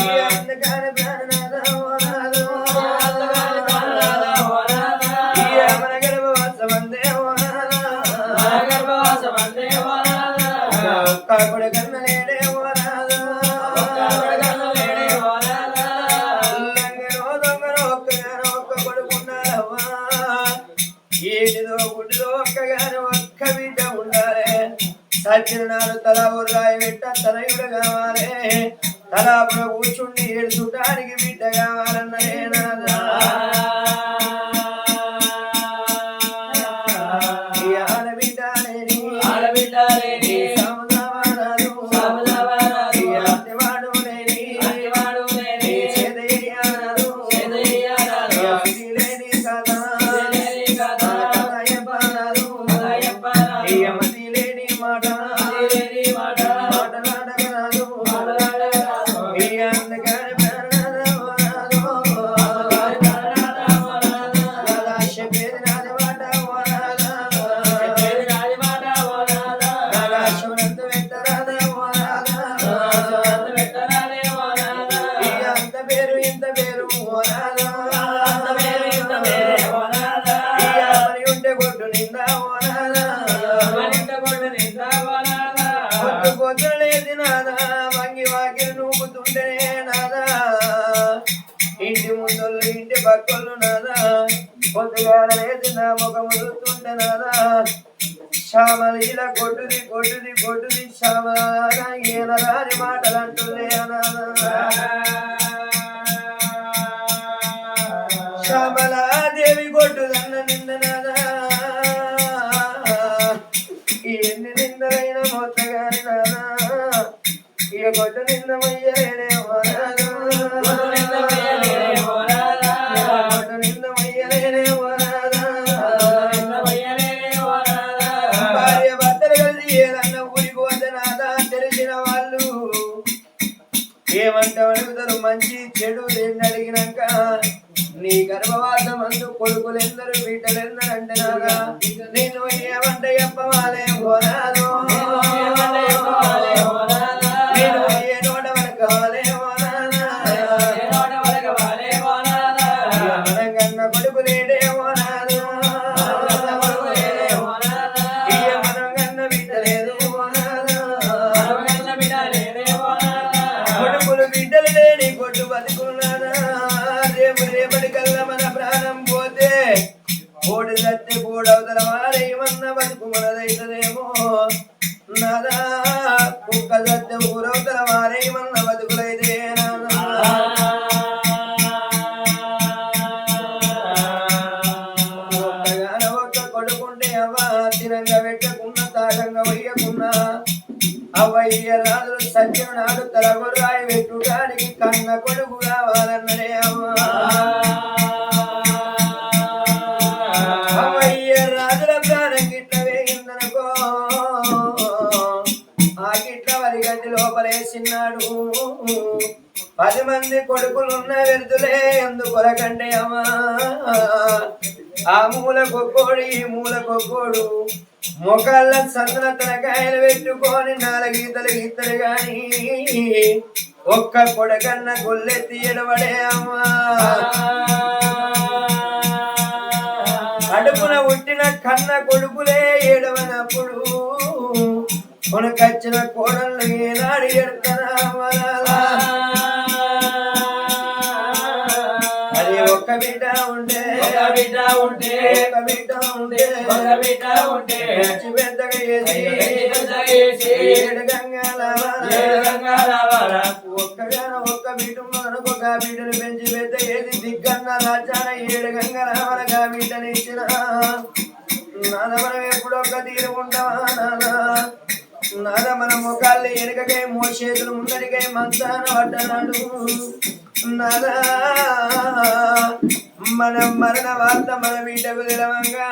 ఈ అంధకార ఒక్క ఏటిదో బిడ్డ ఉండాలి. సచిన నాడు తల ఉర్రాయి పెట్ట తనయుడు కావాలి తలాపుర కూర్చుండి ఏడుచుటానికి బిడ్డ కావాలన్నదే నాదా పొద్దుగాల లేది నా ముఖము చూస్తుంటే నాదా శ్యామలీల కొట్టుది కొట్టుది కొట్టుది శ్యామలాగా ఈయన రాని మాటలు అంటుందే శ్యామలాదేవి కొట్టుదన్న నింద నాదా ఎన్ని నిందలైన మొత్తగాని నాదా ఇక కొట్టు నిన్నమయ్యే చెడు ఏంటి అడిగినాక నీ గర్భవాసం అందు కొడుకులెందరూ బిడ్డలెందరూ అంటున్నారా నీ కోడి సత్తే కోడవతల వారేమన్న బతుకు మనదైతదేమో. నాదా కుక్క సత్తే ఊరవతల వారేమన్న బతుకులైతే కొడుకుంటే అవ్వ తిరంగా పెట్టకున్న తాగంగా వయ్యకున్నా అవయ్య రాజులు సత్యం నాడు తలగొర్రాయి పెట్టుడానికి కన్న కొడుకు కావాలన్నదే మంది కొడుకులున్న వెళ్తులే ఎందుకొరకంటే అమ్మా? ఆ మూల కొక్కోడు ఈ మూల కొక్కోడు మొక్కళ్ళ తన కాయలు పెట్టుకొని నాలుగీతలు గీతలు గాని ఒక్క కొడకన్న గొల్లెత్తి ఎడబడే అమ్మా. అడుపున ఉట్టిన కన్న కొడుకులే ఏడవనప్పుడు కొనకచ్చిన కోడళ్ళు ఏనాడు ఎడతారా బిడ్డ ఉంటే ఒక బిడ్డ ఉంటే ఒక్క బిడ్డ ఉంటే ఒక బిడ్డ ఉంటే పెంచి పెద్దగా చేసి ఏడు గంగాల ఒక్కగాన ఒక్క బిడ్డ మనకు ఒక బిడ్డను పెంచి పెద్ద ఏది దిగ్గన్న రాజ్యాన ఏడు గంగల మనకు ఆ బిడ్డని ఇచ్చిన నాద మనం తీరు ఉంటావా నాదా నాద మన ముఖాలు వెనుకకై మోచేతులు ముందరికై మంచాన పడ్డనాడు నాదా మన మరణ వార్త మన వీటకు తెలవంగా.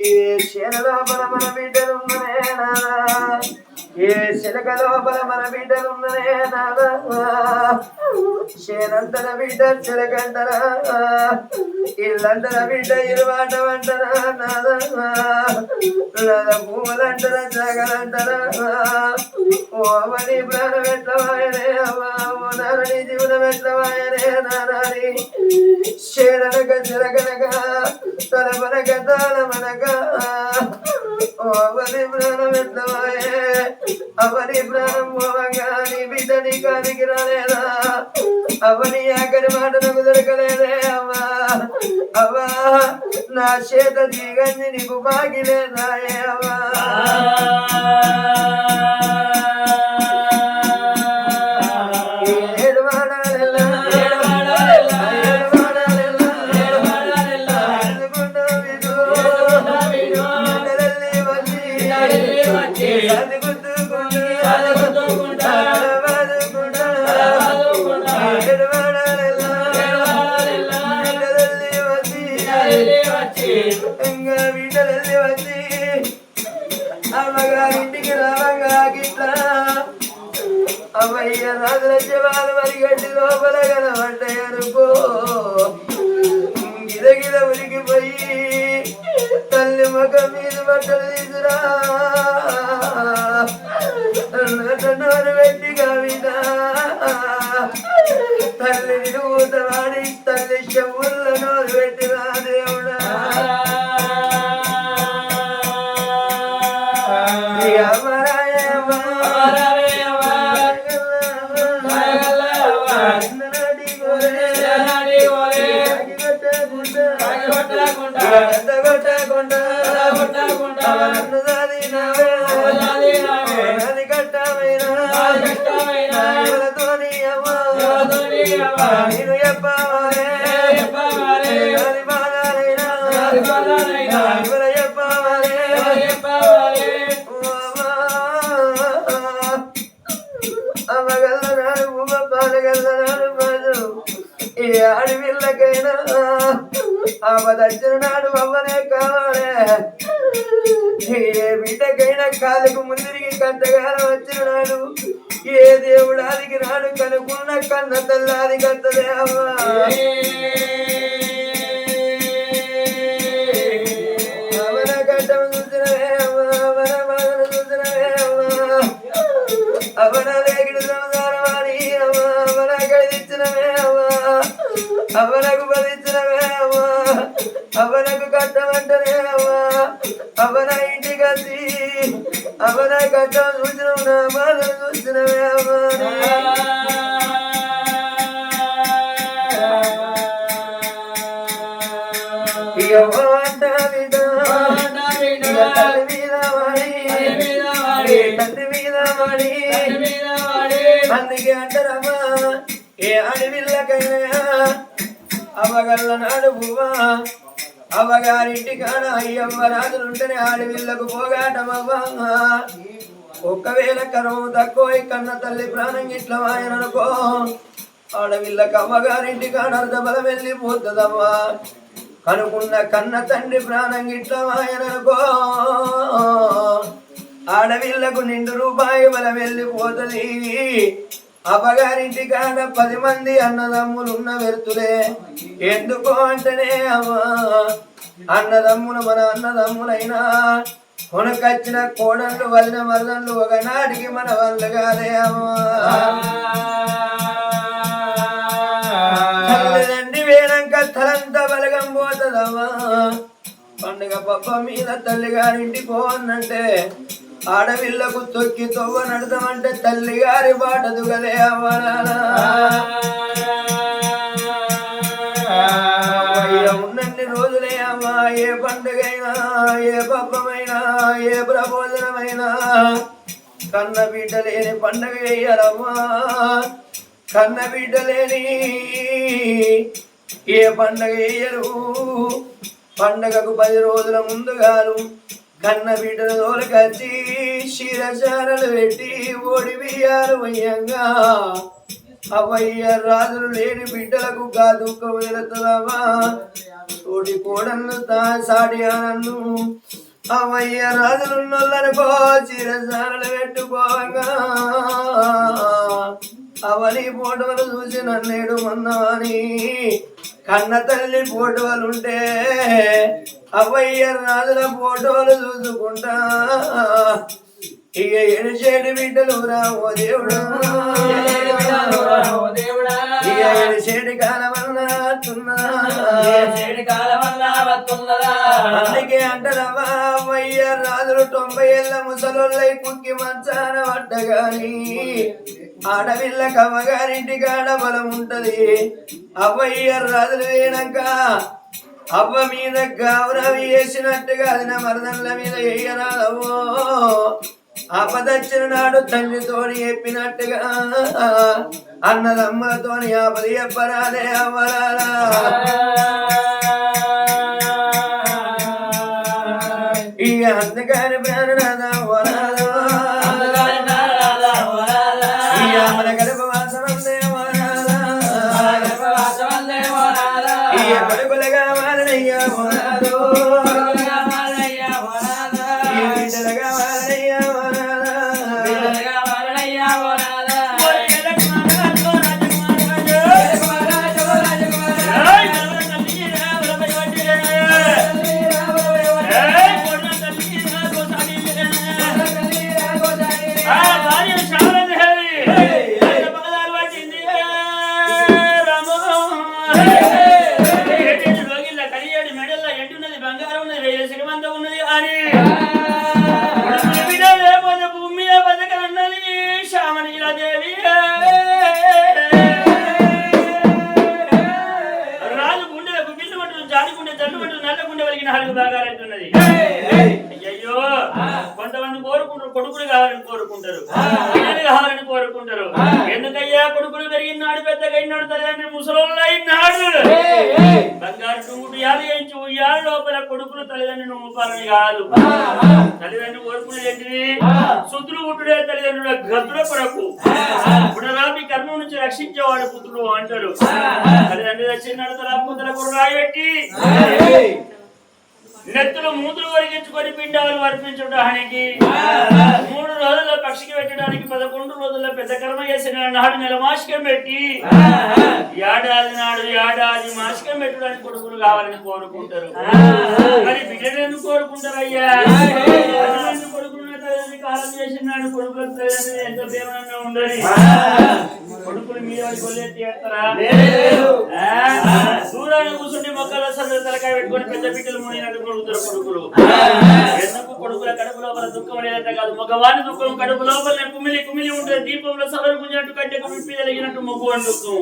ఈ శనలో మన మన బిడ్డలు నాదా ఏ శిలక లోపల మన బిడ్డలున్ననే నాదా శేనంతర బిడ్డ చిలకంటరా. ఇల్లంటర బిడ్డ ఇరువాట వంటరా నాదా నాద భూములంటరా జగలంటరా. ఓ అవని ప్రాణం ఎట్లవాయనే అవ్వా? ఓ నారని జీవనం ఎట్లవాయనే నారాని శేరనక చిలకనక తాళమనక అవని ప్రాణం ఎట్లవాయే అవని ప్రాణం పోవగా నీ బిడ్డని కానికి రాలేదా అవని ఆఖరి మాట నాకు దొరకలేదే అవ్వా అవ్వా నా చేత దిగంది నీకు బాగిలేదా ఏ అమ్మయ్య రాజుల శివాలు మరి గడ్డి లోపల కనబడ్డాయనుకో గిద గిద ఉరికిపోయి ముఖం మీద బట్టలు తీసురా నోరు పెట్టి కవిత తల్లి నిలువుతవాడి తల్లి చెవుల్ల నోరు పెట్టిరా దేవుడా. ఇక నేను చెప్పాలే. నాది బాధలైనా. ఎవరు చెప్పాలే. అమ్మగల్లనాడు ఉమ్మ పాలగల్లనాడు ఆడపిల్లకైనా నాడు అవ్వనే కావాలే ఏ బిడ్డకైనా కాలుకు ముందురికి కంటగానం వచ్చిన నాడు ఏ దేవుడు ఆదికి నాడు కనుకున్న కన్న తల్లాది కట్టదే అవ్వా. అవన కట్టం చూసినవే అవ్వా అవన బాధను చూసినవే అవ్వా. అవన లేగిడి సంసారమాని అవ్వా అవన కలిదిచ్చినవే అవ్వా. అవనకు బలిచ్చినవే అవ్వా. అవనకు కట్టమంటనే అవ్వా. అవన ఇంటికి వచ్చి అవన కట్టం చూసినవు నా బాధను అందుకే అంటారమ్మా ఏ అడవిల్లకైనా అవగల్ల నాడు అవగారింటి కాడ అయ్యవ్వ రాజులుంటేనే ఆడవిల్లకు పోగాటమవ్వా? ఒక్కవేళ కరము తక్కువ కన్న తల్లి ప్రాణం ఇట్లా వాయననుకో ఆడవిల్లకి అమ్మగారింటి కాడ అర్ధబలం వెళ్ళిపోతుందమ్మా కనుకున్న కన్న తండ్రి ప్రాణం ఇట్లా వాయననుకో ఆడవిళ్ళకు నిండు రూపాయి వల వెళ్ళిపోతుంది అమ్మగారింటి కాడ పది మంది అన్నదమ్ములు ఉన్న ఎందుకు ఎందుకో అంటేనే అమ్మా అన్నదమ్ములు మన అన్నదమ్ములైనా. కొనకచ్చిన కోడళ్ళు వదిన మరదళ్ళు ఒకనాటికి మన వాళ్ళు కాదే అమ్మా. తల్లిదండ్రి వేరంక తలంతా బలగం పోతుందమ్మా. పండుగ పప్ప మీద తల్లిగారింటి పోవన్నంటే ఆడవిల్లకు తొక్కి తొవ్వ నడతామంటే తల్లి గారి కదే అవ్వనానా ఉన్నన్ని రోజులే అమ్మా ఏ పండుగైనా ఏ పబ్బమైనా ఏ ప్రబోధనమైనా. కన్న బిడ్డ లేని పండుగ వేయాలమ్మా. కన్న బిడ్డ లేని ఏ పండుగ వేయరు. పండగకు పది రోజుల ముందుగాను కన్న బిడ్డను తోలకచ్చి శిరచారలు పెట్టి ఓడిపోయారు అయ్యంగా. అవయ్య రాజులు లేని బిడ్డలకు గా దుఃఖం వెళుతున్నావా? తోడి కోడన్ను తా సాడి ఆనన్ను అవయ్య రాజులున్నోళ్ళనుకో చిరసారలు పెట్టుకోగా అవని ఫోటోలు చూసి నన్నేడు మొన్నవని. కన్న తల్లి ఫోటోలుంటే అవయ్య రాజుల ఫోటోలు చూసుకుంటా. ఇక ఎడిచేటి బిడ్డలు రావో దేవుడా. ఇక ఎడిచేటి కాలం అందుకే అంటారమ్మా అమ్మయ్య రాజులు తొంభై ఏళ్ళ ముసలోళ్ళై కుక్కి మంచాన పడ్డగాని ఆడవిల్ల కమ్మగారింటి కాడ బలం ఉంటది. అవ్వయ్య రాజులు వేయనాక అవ్వ మీద గౌరవి వేసినట్టుగా అది నా మరదళ్ళ మీద వేయరాదవో ఆపదచ్చిన నాడు తండ్రితోని చెప్పినట్టుగా అన్నదమ్మతోని ఆపద చెప్పరాదే అవ్వరాలా ఈ అందుకని ప్రాణనాథ వరాలు. ఈ never ఎందుకయ్యా? కొడుకులు పెరిగినాడు పెద్దగా అయినాడు తల్లిదండ్రి ముసలోళ్ళు అయినాడు బంగారు టుంగుడు ఉయ్యాల లోపల కొడుకులు తల్లిదండ్రులు ఊపాలని కాదు. తల్లిదండ్రులు కోరుకునేది ఏంటిది? శుద్ధులు పుట్టుడే తల్లిదండ్రుల గద్దుల కొరకు. పునరాపి కర్మ నుంచి రక్షించేవాడు పుత్రుడు అంటారు. తల్లిదండ్రులు చిన్న తల పుత్రుల కూడా రాయబెట్టి నెత్తులు మూతులు వరిగించుకొని పిండాలు వర్పించడానికి మూడు రోజుల్లో పక్షికి పెట్టడానికి పదకొండు రోజుల్లో పెద్ద కర్మ చేసిన నాడు నెల మాసికం పెట్టి ఏడాది నాడు ఏడాది మాసికం పెట్టడానికి కొడుకులు కావాలని కోరుకుంటారు. మరి బిడ్డలు ఎందుకు కోరుకుంటారు అయ్యా కాలం చేసినాడు కొడుకుల తల్లిదండ్రులు ఎంత ప్రేమగా ఉండని కొడుకులు మీద కొల్లేసి చేస్తారా దూరాన కూర్చుంటే మొక్కల సందరి తలకాయ పెట్టుకొని పెద్ద బిడ్డలు మునిగినట్టు కొడుకుతారు కొడుకులు. ఎందుకు కొడుకుల కడుపు లోపల దుఃఖం లేదంటే కాదు మగవాని దుఃఖం కడుపు లోపల కుమిలి కుమిలి ఉంటుంది దీపంలో సవరు గుంజినట్టు కట్టెకు విప్పి కలిగినట్టు మొగ్గు అని దుఃఖం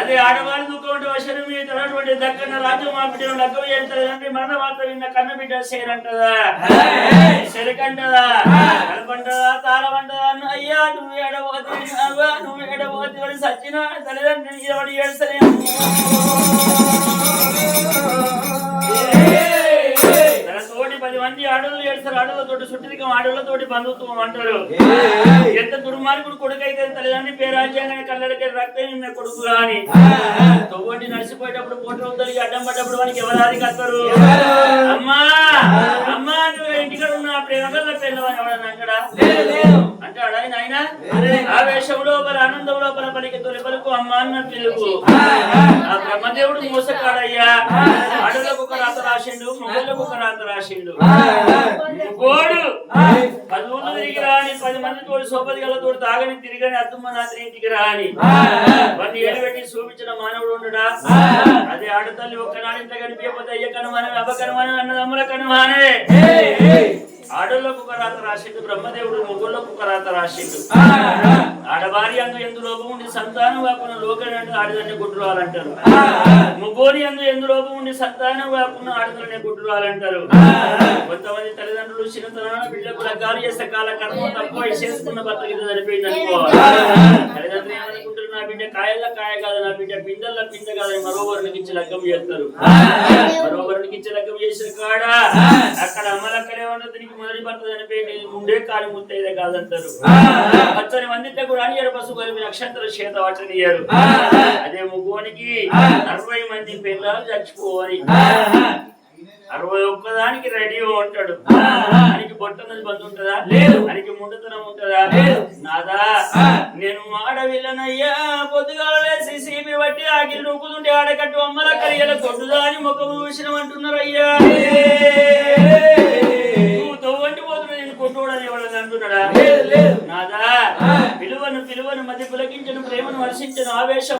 అదే ఆడవారి దుఃఖం అంటే వశరం మీద తనటువంటి దక్కన రాజ్యం మా బిడ్డను లగ్గం చేస్తారంటే మరణ వార్త విన్న కన్న బిడ్డ సేరంటదా సెరకంటదా కలపంటదా తాళమంటదా అన్న అయ్యా నువ్వు ఎడబోతి అవ్వా నువ్వు ఎడబోతి వాడు సచ్చిన తల్లిదండ్రులు ఎవడు ఏడుస్తలే తన తోటి పది మంది ఆడవాళ్ళు ఏడుస్తారు ఆడవాళ్ళతోటి సుట్టిదికం ఆడవాళ్ళతోటి బంధుత్వం అంటారు. ఎంత దుర్మార్గుడు కొడుకు అయితే తల్లిదండ్రి పేరాజ్యాంగానే కళ్ళకి రక్తం కొడుకు అని. తొవ్వంటి నడిచిపోయేటప్పుడు పోటీ తల్లి అడ్డం పడ్డప్పుడు వానికి ఎవరాది కస్తారు అమ్మా! అమ్మా! నువ్వు ఇంటికాడ ఉన్న ప్రేమగల్ల పిల్లవని ఎవడన్నా అక్కడ అంటాడా ఆయన ఆయన? ఆవేశం లోపల ఆనందం లోపల పలికి తొలి పలుకు అమ్మ అన్న పిలుపు ఆ బ్రహ్మదేవుడు మోసకాడయ్యా ఆడలకు ఒక రాత రాసిండు మొగళ్ళకు ఒక రాత రాసిండు. గోడు పది ఊళ్ళు తిరిగి రాని పది మంది తోడు సోపది గల తోడు తాగని తిరిగని నాత్రి ఇంటికి రాని. వాడిని ఏడబెట్టి చూపించిన మానవుడు ఉండడా? అదే ఆడతల్లి ఒక్కనాడు ఇంత కనిపించకపోతే అయ్య కనుమానమే అబ్బ కనుమానమే అన్నదమ్ముల కనుమానమే. ఆడోళ్ళకు ఒక రాత రాసిండు బ్రహ్మదేవుడు మొగుళ్ళకు ఒక రాత రాసిండు. ఆడవారి అందు ఎందు లోపం ఉండి సంతానం కాకుండా లోకనంటే ఆడదాన్ని గుడ్డురాలంటారు ముగ్గురి అందు ఎందు లోపం ఉండి సంతానం కాకుండా ఆడదాన్ని గుడ్డురాలంటారు కొంతమంది తల్లిదండ్రులు చిన్నతనాన బిడ్డకు లగ్గాలు చేస్తే కాల కర్మ తక్కువ చేసుకున్న భర్త కింద సరిపోయింది అనుకో తల్లిదండ్రులు ఏమనుకుంటారు నా బిడ్డ కాయల కాయ కాదు నా బిడ్డ పిందల్ల పింద కాదని మరో వరునికి ఇచ్చి లగ్గం చేస్తారు. మరో వరునికి ఇచ్చి లగ్గం చేసిన కాడ అక్కడ అమ్మలక్కడే ఉన్న దీనికి మొదటి భర్త చనిపోయింది ముందే కాలి ముత్తైదే కాదంటారు. పచ్చని మందితో కూడా అనియరు పశువు కలిపి నక్షత్ర చేత వాటనియరు అదే ముగ్గునికి అరవై మంది పిల్లలు చచ్చిపోవాలి. అరవై ఒక్కదానికి రెడీ ఉంటాడు. ఆయనకి బొట్టనది బంధు ఉంటుందా? లేదు. ఆయనకి ముందుతనం ఉంటుందా? లేదు. నాదా? నేను ఆడవిల్లనయ్యా పొద్దుగాల లేసి సీపి బట్టి ఆకిలి నూకుతుంటే ఆడకట్టు అమ్మల కడియల కొట్టుదా అని ముఖం చూసిన ఎవరైనా అంటున్నాడా? లేదు, లేదు. నాదా? పిలువను పిలువను మధ్య పులకించను ప్రేమను వర్షించను ఆవేశం